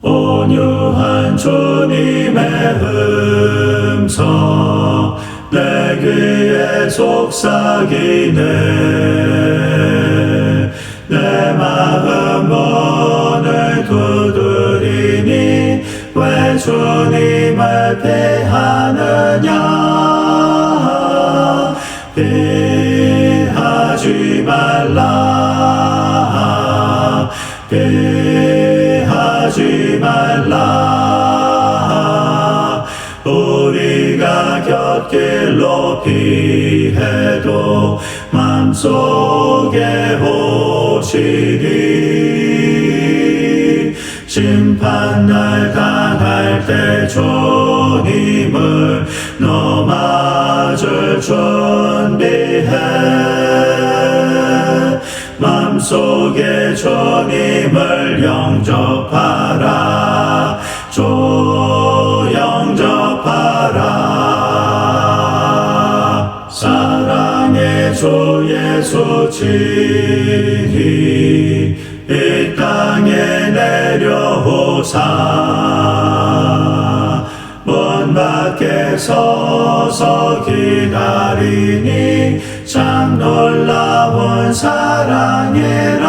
온유한 주님의 음성 내 귀에 속삭이네. 내 마음 문을 두드리니 왜 주님을 피하느냐? 피하지 말라. 피 하지 말라. 우리가 곁길로 피해도 맘속에 오시리 심판날 당할 때 주님을 너 맞을 준비해 맘속에 주님을 영접하라. 주 영접하라. 사랑의 주 예수 친히 이 땅에 내려오사. 문 밖에 서서 기다리니 참 놀라 운 사랑이라.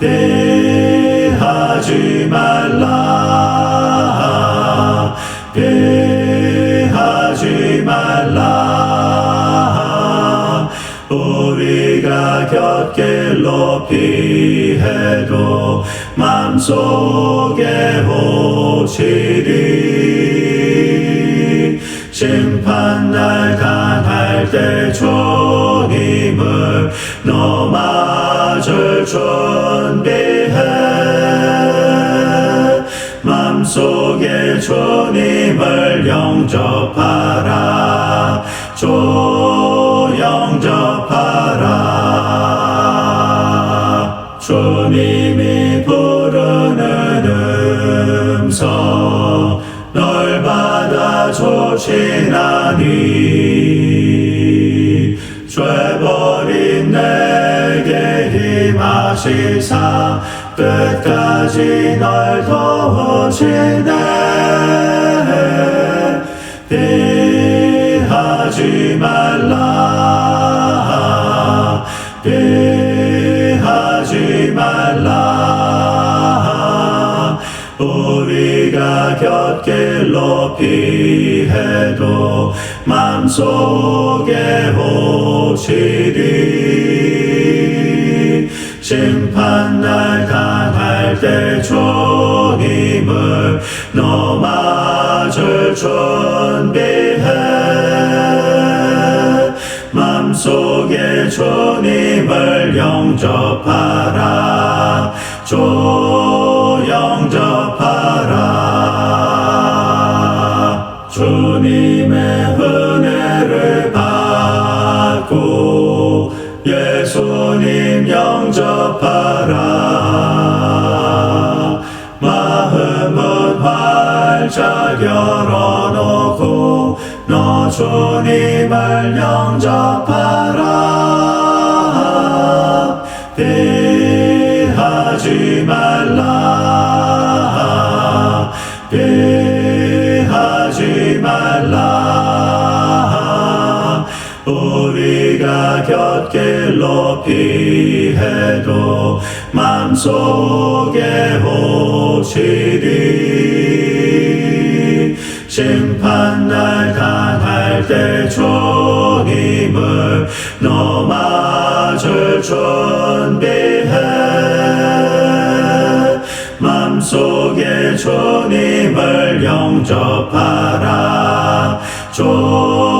피하지 말라. 피하지 말라. 우리가 곁길로 피해도 맘속에 오시리 심판날 당할 때 주님을 너 맞을 준비해. 맘속에 주님을 영접하라. 주 영접하라. 주님이 부르는 음성 널 받아주시나니 하시사 끝까지 널 도우시네. 피하지 말라. 피하지 말라. 우리가 곁길로 피해도 맘속에 오시리 심판날 당할 때 주님을 너 맞을 준비해. 맘속에 주님을 영접하라. 주 영접하라 예수님 영접하라. 마음은 활짝 열어놓고 너 주님을 영접하라. 피하지 말라. 피 곁길로 피해도 맘속에 오시리 심판날 당할 때 주님을 너 맞을 준비해. 맘속에 주님을 영접하라. 주